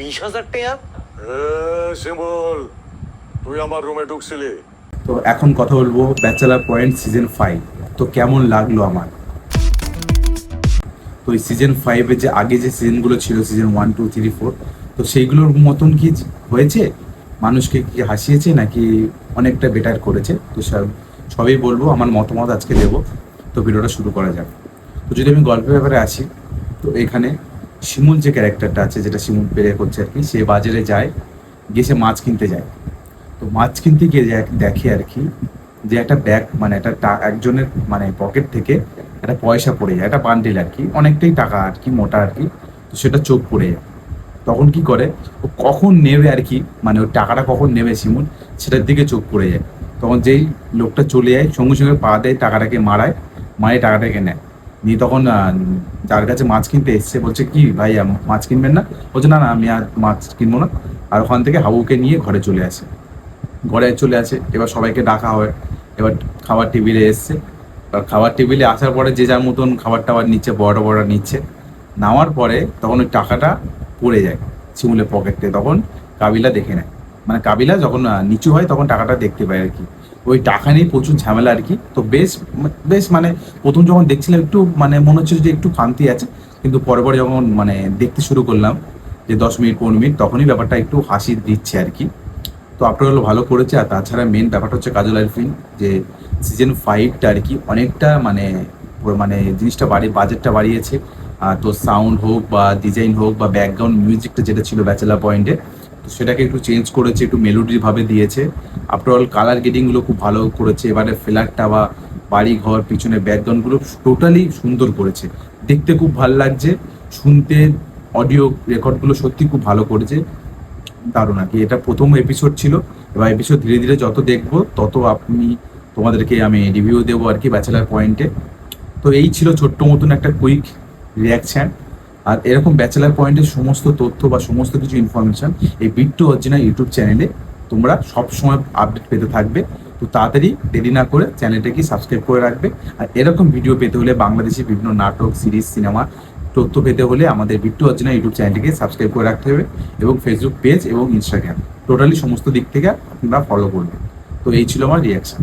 বিশ হাজার টাকা? শিমুল তুই আমার রুমে ঢুকছিলি। তো এখন কথা বলব ব্যাচেলার পয়েন্ট সিজন ফাইভ তো কেমন লাগল আমার? তো এই সিজন ফাইভে যে আগে যে সিজনগুলো ছিল season one two three four তো সেইগুলোর মতন কি হয়েছে? মানুষকে কি হাসিয়েছে নাকি অনেকটা বেটার করেছে? তো সব সবই বলব আমার মতামত আজকে দেবো। তো ভিডিওটা শুরু করা যাক। তো যদি আমি গল্পের ব্যাপারে আসি তো এখানে শিমুল যে ক্যারেক্টারটা আছে, যেটা শিমুল প্লে করছে আর কি, সে বাজারে যায়, গিয়ে সে মাছ কিনতে যায়। তো মাছ কিনতে গিয়ে দেখে আর কি যে একটা ব্যাগ মানে একটা একজনের মানে পকেট থেকে একটা পয়সা পড়ে যায়, একটা বান্ডিল আর কি, অনেকটাই টাকা আর কি, মোটা আর কি, তো সেটা চোখ পড়ে যায়। তখন কি করে, ও কখন নেবে আর কি মানে ওই টাকাটা কখন নেবে শিমুল, সেটার দিকে চোখ পড়ে যায়। তখন যেই লোকটা চলে যায়, সঙ্গে সঙ্গে পা দেয়, টাকাটাকে মারায় মারে টাকাটাকে নেয়। নিয়ে তখন যার কাছে মাছ কিনতে এসছে, বলছে, কি ভাই মাছ কিনবেন না? বলছে, না না, আমি আর মাছ কিনবো না। আর ওখান থেকে হাবুকে নিয়ে ঘরে চলে আসে। ঘরে চলে আসে, এবার সবাইকে ডাকা হয়। এবার খাবার টেবিলে এসছে। এবার খাবার টেবিলে আসার পরে যে যার মতন খাবার টাবার নিচ্ছে, বড় বড় নিচ্ছে। নামার পরে তখন ওই টাকাটা পড়ে যায় শিমুলের পকেটে তখন কাবিলা দেখে নেয়। মানে কাবিলা যখন নিচু হয়, তখন টাকাটা দেখতে পায় আর কি। ওই টাকা নিয়ে প্রচুর ঝামেলা আর কি। তো বেশ বেশ মানে প্রথম যখন দেখছিলাম একটু মানে মনে হচ্ছিল যে একটু ফান্তি আছে, কিন্তু পরে পরে যখন মানে দেখতে শুরু করলাম যে দশ মিনিট, পনেরো মিনিট, তখনই ব্যাপারটা একটু হাসি দিচ্ছে আর কি। তো আপনার হলো ভালো করেছে, আর তাছাড়া মেন ব্যাপারটা হচ্ছে কাজল আরফিন যে সিজন ফাইভটা আর কি অনেকটা মানে মানে জিনিসটা বাড়ি বাজেটটা বাড়িয়েছে। তো সাউন্ড হোক বা ডিজাইন হোক বা ব্যাকগ্রাউন্ড মিউজিকটা যেটা ছিল ব্যাচেলার পয়েন্টে তো সেটাকে একটু চেঞ্জ করেছে, একটু মেলোডি ভাবে দিয়েছে। আফটার অল কালারগুলো খুব ভালো করেছে। এবারে ফ্ল্যাটটা বা বাড়ি ঘর, পিছনে ব্যাকগ্রাউন্ডগুলো টোটালি সুন্দর করেছে। দেখতে খুব ভালো লাগছে। শুনতে অডিও রেকর্ডগুলো সত্যি খুব ভালো করেছে। দারুণ আর কি। এটা প্রথম এপিসোড ছিল। এবার এপিসোড ধীরে ধীরে যত দেখব, তত আপনি, তোমাদেরকে আমি রিভিউ দেবো আর কি ব্যাচেলার পয়েন্টে তো এই ছিল ছোট্ট মতন একটা কুইক রিয়াকশন আর এরকম ব্যাচেলার পয়েন্টের সমস্ত তথ্য বা সমস্ত কিছু ইনফরমেশন এই বিট্টু অরিজিনাল ইউটিউব চ্যানেলে তোমরা সব সময় আপডেট পেতে থাকবে। তো তাড়াতাড়ি দেরি না করে চ্যানেলটাকে সাবস্ক্রাইব করে রাখবে। আর এরকম ভিডিও পেতে হলে বাংলাদেশের বিভিন্ন নাটক সিরিজ সিনেমা তথ্য পেতে হলে আমাদের বিট্টু অর্জনা ইউটিউব চ্যানেলটিকে সাবস্ক্রাইব করে রাখতে হবে এবং ফেসবুক পেজ এবং ইনস্টাগ্রাম টোটালি সমস্ত দিক থেকে আপনারা ফলো করবেন। তো এই ছিল আমার রিয়াকশন